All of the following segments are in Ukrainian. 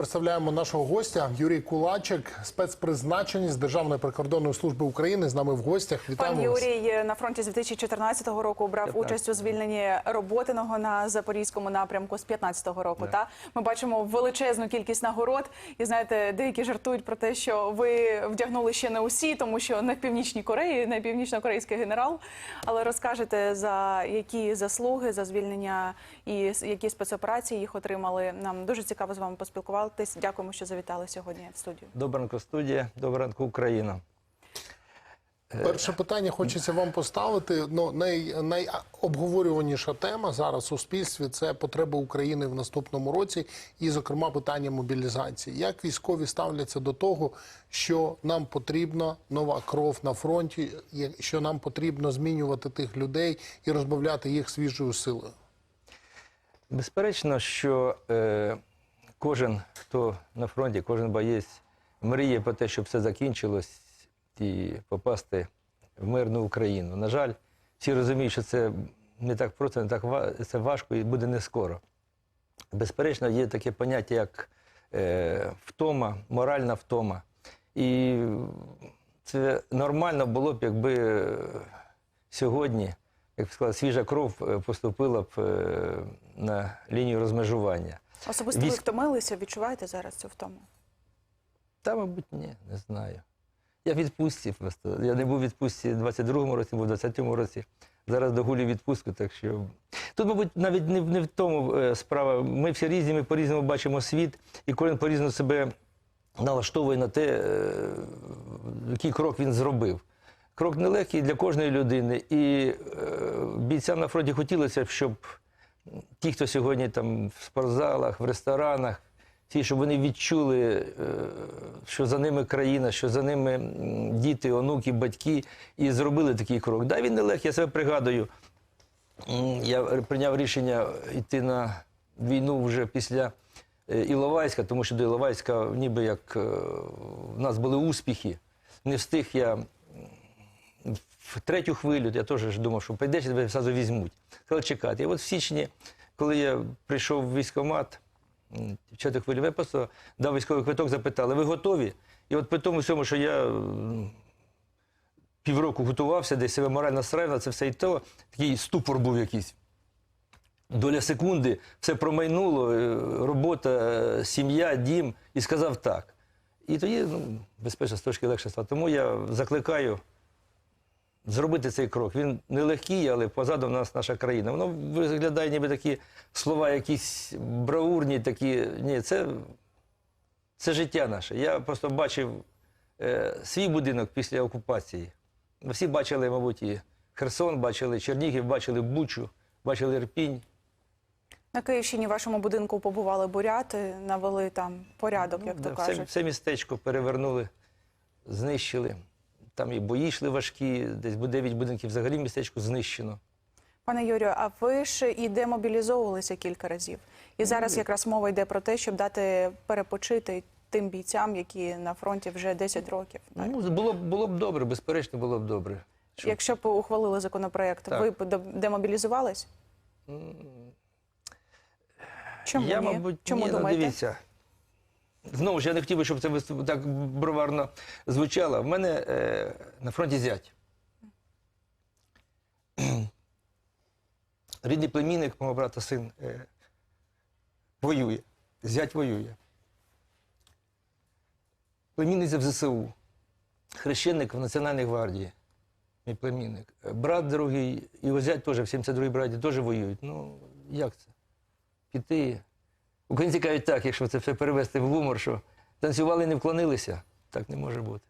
Представляємо нашого гостя Юрій Кулачик, спецпризначенець Державної прикордонної служби України. З нами в гостях. Вітаємо Пан вас. Юрій на фронті з 2014 року брав участь у звільненні роботиного на запорізькому напрямку з 15-го року. Та ми бачимо величезну кількість нагород. І знаєте, деякі жартують про те, що ви вдягнули ще не усі, тому що не в північній Кореї, не північно-корейський генерал. Але розкажете за які заслуги за звільнення і які спецоперації їх отримали. Нам дуже цікаво з вами поспілкуватись. Дякуємо, що завітали сьогодні в студію. Доброго студія. Доброго Україна. Перше питання хочеться вам поставити. Ну най, найобговорюваніша тема зараз у суспільстві це потреби України в наступному році, і, зокрема, питання мобілізації. Як військові ставляться до того, що нам потрібна нова кров на фронті, що нам потрібно змінювати тих людей і розбавляти їх свіжою силою? Безперечно, що е, кожен, хто на фронті, кожен боєць мріє про те, щоб все закінчилось і попасти в мирну Україну. На жаль, всі розуміють, що це не так просто, не так це важко і буде не скоро. Безперечно, є таке поняття, як е, втома, моральна втома. І це нормально було б, якби сьогодні, як би сказала, свіжа кров е, поступила б е, на лінію розмежування. Особисто ви Військ- втомилися, відчуваєте зараз цю втому? Та, мабуть, ні, не знаю. Я в відпустці просто. Я не був у відпустці в 22-му році, був у 20-му році. Зараз догулю відпустку, так що. Тут, мабуть, навіть не, в- не в тому е, справа. Ми всі різні, ми по-різному бачимо світ, і кожен по-різному себе налаштовує на те, е, який крок він зробив. Крок нелегкий для кожної людини. І е, бійцям на фронті хотілося б, щоб ті, хто сьогодні там в спортзалах, в ресторанах, ті, щоб вони відчули, е, що за ними країна, що за ними діти, онуки, батьки, і зробили такий крок. Да, він нелегкий, я себе пригадую. Я прийняв рішення йти на війну вже після е, Іловайська, тому що до Іловайська ніби як е, в нас були успіхи. Не встиг я в третю хвилю, я теж думав, що прийдеш, тебе зразу візьмуть. Сказали чекати. І от в січні, коли я прийшов в військкомат, в четверту хвилю, просто дав військовий квиток, запитали, ви готові? І от при тому всьому, що я півроку готувався, десь себе морально на це все і то, такий ступор був якийсь. Доля секунди, все промайнуло, е, робота, е, сім'я, дім, і сказав так. І тоді, ну, безпечно, трошки легше стало. Тому я закликаю зробити цей крок. Він нелегкий, але позаду в нас наша країна. Воно виглядає, ніби такі слова, якісь бравурні, такі. Ні, це, це життя наше. Я просто бачив е, свій будинок після окупації. Всі бачили, мабуть, і Херсон, бачили Чернігів, бачили Бучу, бачили Ірпінь. На Київщині в вашому будинку побували буряти, навели там порядок, як Ну, то да, все, кажуть. все містечко перевернули, знищили. Там і бої йшли важкі, десь 9 будинків взагалі містечко знищено. Пане Юрію, а ви ж і демобілізовувалися кілька разів. І зараз якраз мова йде про те, щоб дати перепочити тим бійцям, які на фронті вже 10 років. так? Ну, було, б- було б добре, безперечно, було б добре. Щоб- Якщо б ухвалили законопроект, Так. ви б демобілізувались? Чому я, ні? мабуть, Чому ні, ну, думаєте? дивіться. Знову ж я не хотів би, щоб це так броварно звучало. В мене е, на фронті зять. Рідний племінник, мого брата син, е, воює. Зять воює. Племінниця в ЗСУ. Хрещеник в Національній гвардії. Мій племінник. Брат другий, його зять теж в 72-й браді теж воюють. Ну, як це? Піти. Українці кажуть так, якщо це все перевести в гумор, що танцювали не вклонилися. Так не може бути.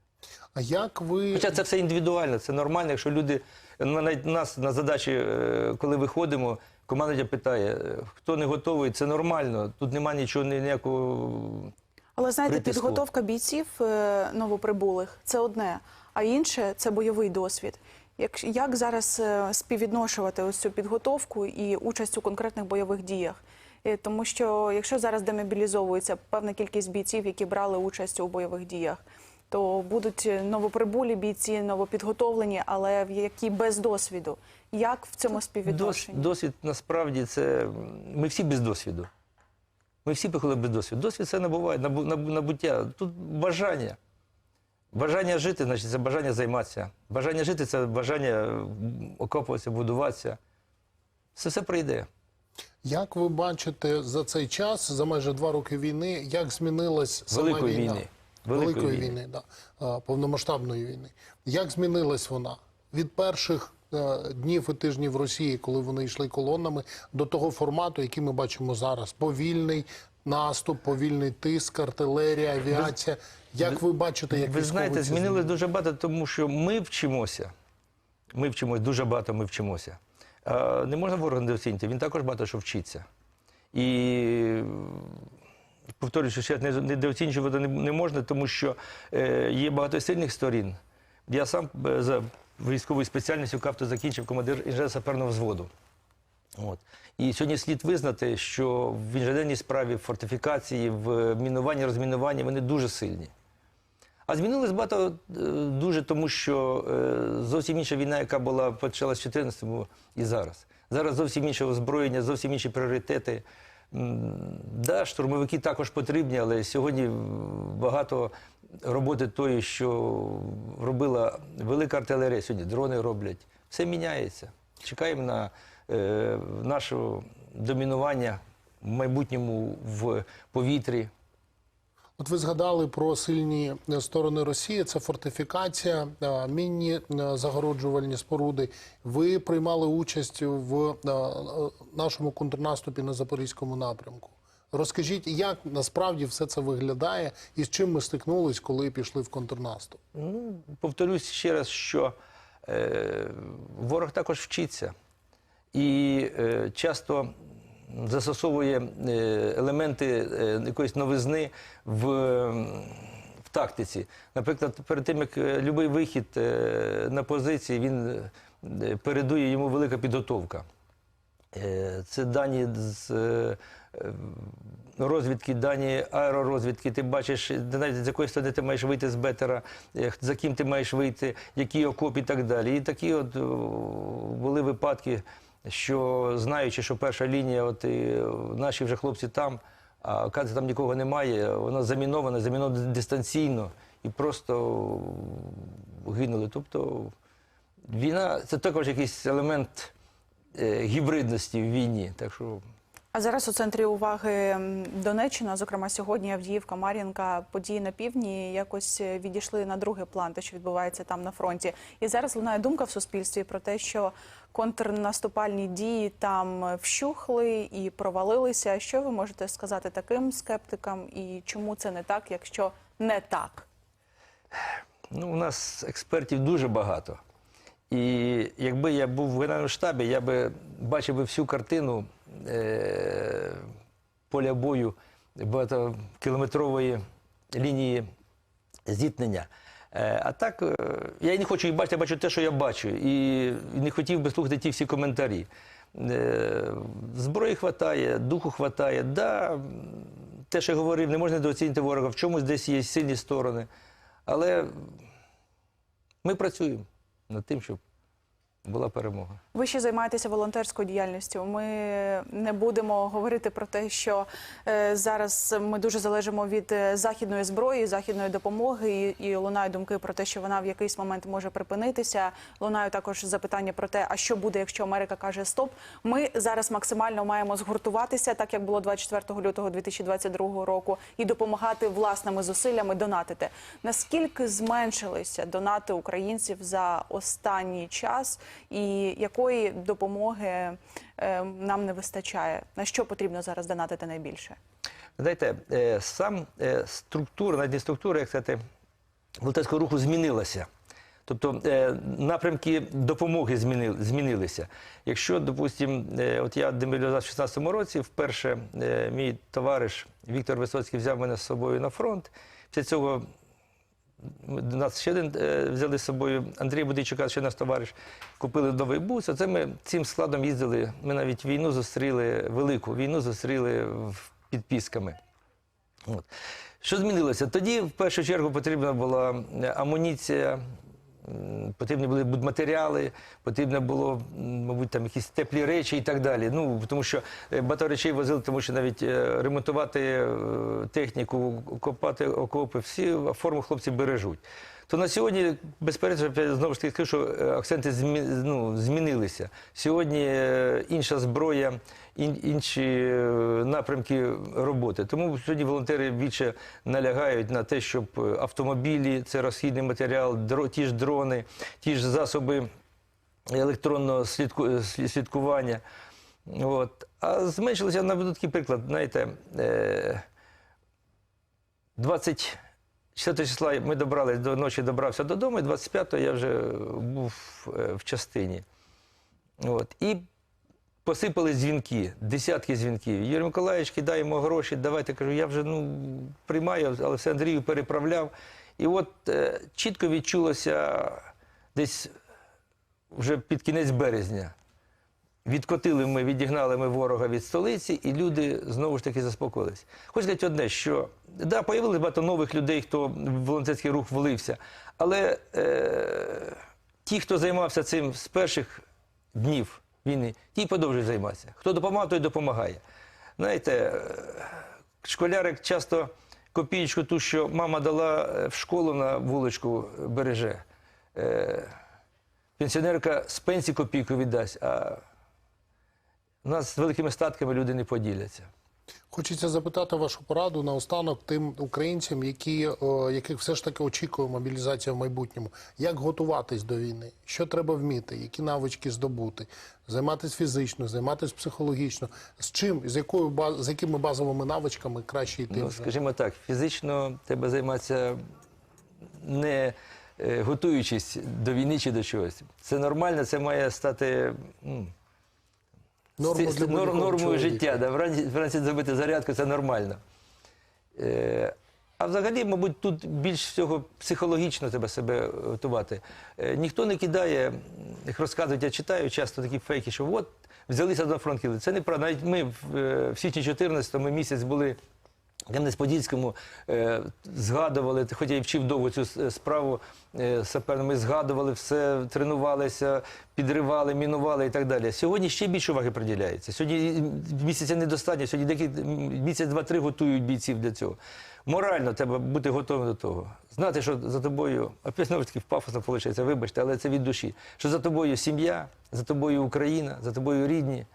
А як ви Хоча це все індивідуально, це нормально, якщо люди навіть нас на задачі, е, коли виходимо, команда питає, е, хто не готовий, це нормально. Тут немає нічого ніякого. Але знаєте, притиску. підготовка бійців е, новоприбулих це одне, а інше це бойовий досвід. Як, як зараз співвідношувати ось цю підготовку і участь у конкретних бойових діях? Е, Тому що якщо зараз демобілізовується певна кількість бійців, які брали участь у бойових діях, то будуть новоприбулі бійці, новопідготовлені, але які без досвіду. Як в цьому Дос, співвідношенні? досвід насправді це. Ми всі без досвіду. Ми всі приходили без досвіду. Досвід це набуває, набу, набу- набуття. Тут бажання. Бажання жити, значить, це бажання займатися. Бажання жити це бажання окопуватися, будуватися. Це все прийде. Як ви бачите за цей час, за майже два роки війни, як змінилась сама Великої війна? війни. Великої, Великої війни, війни. да. Повномасштабної війни. Як змінилась вона від перших е, днів і тижнів Росії, коли вони йшли колонами, до того формату, який ми бачимо зараз? Повільний наступ, повільний тиск, артилерія, авіація. Як ви бачите, як Ви знаєте, змінилось дуже багато, тому що ми вчимося. Ми вчимося, дуже багато ми вчимося. А, не можна ворога недооцінити, він також багато що вчиться. І повторюю, що ще недооцінювати не, можна, тому що е, є багато сильних сторін. Я сам е, за військовою спеціальністю КАПТО закінчив командир інженерно-саперного взводу. От. І сьогодні слід визнати, що в інженерній справі, в фортифікації, в мінуванні, розмінуванні вони дуже сильні. А змінилось багато е, дуже, тому що е, зовсім інша війна, яка була почалась в 2014-му і зараз. Зараз зовсім інше озброєння, зовсім інші пріоритети. Да, штурмовики також потрібні, але сьогодні багато роботи тої, що робила велика артилерія, сьогодні дрони роблять. Все міняється. Чекаємо на е, наше домінування в майбутньому в повітрі. От ви згадали про сильні сторони Росії. Це фортифікація, мінні загороджувальні споруди. Ви приймали участь в нашому контрнаступі на запорізькому напрямку. Розкажіть, як насправді все це виглядає і з чим ми стикнулись, коли пішли в контрнаступ? Ну, повторюсь ще раз, що е, ворог також вчиться і е, часто застосовує е, елементи е, якоїсь новизни в, в тактиці. Наприклад, перед тим, як е, будь-який вихід на позиції, він передує йому велика підготовка. Це дані з розвідки, дані аеророзвідки. Ти бачиш, навіть з якої сторони ти маєш вийти з бетера, за ким ти маєш вийти, які окоп і так далі. І такі от були випадки, що знаючи, що перша лінія, от і наші вже хлопці там, а оказується, там нікого немає, вона замінована, замінована дистанційно і просто гинули. Тобто війна це також якийсь елемент е, гібридності в війні. Так що А зараз у центрі уваги Донеччина, зокрема сьогодні Авдіївка, Мар'їнка, події на півдні якось е, відійшли на другий план, те, що відбувається там на фронті. І зараз лунає думка в суспільстві про те, що контрнаступальні дії там е, вщухли і провалилися. Що ви можете сказати таким скептикам, і чому це не так, якщо не так? ну, у нас експертів дуже багато. І якби я був в генеральному штабі, я би бачив би всю картину е- поля бою багатокілометрової лінії зіткнення. Е, а так, е, я не хочу їх бачити, я бачу те, що я бачу. І не хотів би слухати ті всі коментарі. Зброї хватає, духу хватає. Да, те, що я говорив, не можна недооцінити ворога, в чомусь десь є сильні сторони. Але ми працюємо над тим, щоб була перемога. Ви ще займаєтеся волонтерською діяльністю. Ми не будемо говорити про те, що е, зараз ми дуже залежимо від е, західної зброї, західної допомоги, і, і лунають думки про те, що вона в якийсь момент може припинитися. Лунають також запитання про те, а що буде, якщо Америка каже стоп. Ми зараз максимально маємо згуртуватися, так як було 24 лютого 2022 року, і допомагати власними зусиллями донатити. Наскільки зменшилися донати українців за останній час, і якої допомоги е, нам не вистачає? На що потрібно зараз донатити найбільше? Знаєте, е, сам е, структура, навіть структура, як сказати, волонтерського руху змінилася. Тобто напрямки допомоги зміни- змінилися. Якщо, допустимо, от я демобілізувався в 16-му році, вперше мій товариш Віктор Висоцький взяв мене з собою на фронт. Після цього нас ще один е, взяли з собою Андрій Будичука, ще наш товариш, купили новий бус. Оце ми цим складом їздили. Ми навіть війну зустріли, велику війну зустріли під Пісками. От. Що змінилося? Тоді, в першу чергу, потрібна була е, амуніція, потрібні були будматеріали, потрібно було, мабуть, там якісь теплі речі і так далі. Ну, тому що е, багато речей возили, тому що навіть е, ремонтувати е, техніку, копати окопи, всі форму хлопці бережуть то на сьогодні, безперечно, знову ж таки скажу, що е, акценти ну, змінилися. Сьогодні е, інша зброя, інші е, напрямки роботи. Тому сьогодні волонтери більше налягають на те, щоб автомобілі, це розхідний матеріал, ті ж дрони, ті ж засоби електронного слідку, слідкування. От. А зменшилися наведу такий приклад, знаєте, 20. 6 числа ми добрались до ночі, добрався додому, і 25-го я вже був е, в частині. От. І посипали дзвінки, десятки дзвінків. Юрій Миколаївич, кидай йому гроші, давайте кажу, я вже ну, приймаю, але все Андрію переправляв. І от е, чітко відчулося десь вже під кінець березня. Відкотили ми, відігнали ми ворога від столиці, і люди знову ж таки заспокоїлись. Хочу сказати одне, що да, появилось багато нових людей, хто в волонтерський рух влився. Але е, ті, хто займався цим з перших днів війни, ті й продовжують займатися. Хто допомагав, той допомагає. Знаєте, е, школярик часто копієчку ту, що мама дала е, в школу на вуличку береже. Е, пенсіонерка з пенсії копійку віддасть, а у нас з великими статками люди не поділяться. Хочеться запитати вашу пораду наостанок тим українцям, які, о, яких все ж таки очікує мобілізація в майбутньому. Як готуватись до війни? Що треба вміти? Які навички здобути? Займатися фізично, займатися психологічно. З чим, з якою з якими базовими навичками краще йти? Ну, вже? скажімо так, фізично треба займатися не е, готуючись до війни чи до чогось. Це нормально, це має стати Норму для нор- нормою життя. Да? Вранці, вранці зробити зарядку це нормально. Е, а взагалі, мабуть, тут більш всього психологічно треба себе готувати. Е, ніхто не кидає, як розказують, я читаю часто такі фейки, що от взялися на фронт кидати. Це неправда. Навіть ми в, е, в січні 14-му місяць були. Кам'янець-Подільському е, згадували, хоча я вчив довго цю справу е, саперну, ми згадували все, тренувалися, підривали, мінували і так далі. Сьогодні ще більше уваги приділяється. Сьогодні місяця недостатньо, сьогодні декілька місяць, два-три готують бійців для цього. Морально треба бути готовим до того. Знати, що за тобою, опять знову ж таки, пафосно виходить, вибачте, але це від душі. Що за тобою сім'я, за тобою Україна, за тобою рідні.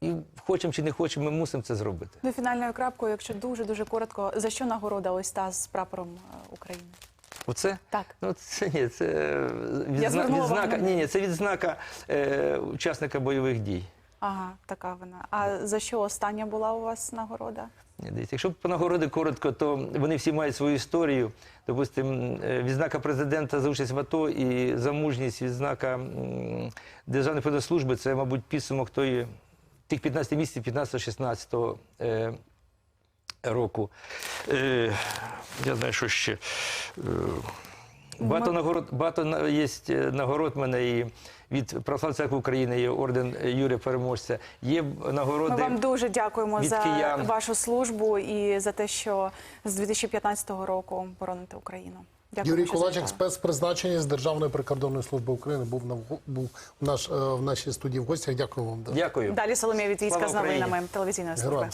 І хочемо чи не хочемо, ми мусимо це зробити. Ну, фінальною крапкою, якщо дуже дуже коротко, за що нагорода ось та з прапором е, України? Оце? Так. Ну, це ні, це відзна... звернула відзнака. увагу. Ні, ні, це відзнака е, учасника бойових дій. Ага, така вона. А за що остання була у вас нагорода? Ні, дивіться, якщо по нагороди коротко, то вони всі мають свою історію. Допустимо, відзнака президента за участь в АТО і за мужність відзнака м, Державної податкової служби це, мабуть, підсумок тої, тих 15 місяців 15-16 е, року. Е, я знаю, що ще. Е, Багато нагород, багато на- є е, нагород в мене і від Православної церкви України, є орден Юрія Переможця. Є нагороди. Ми вам дуже дякуємо від за киян. вашу службу і за те, що з 2015 року бороните Україну. Дякую, Юрій Кулачик, завітали. спецпризначення з Державної прикордонної служби України, був на був в наш е, в нашій студії в гостях. Дякую вам. Дякую. Далі Соломія Вітвіцька з новинами телевізійної служби.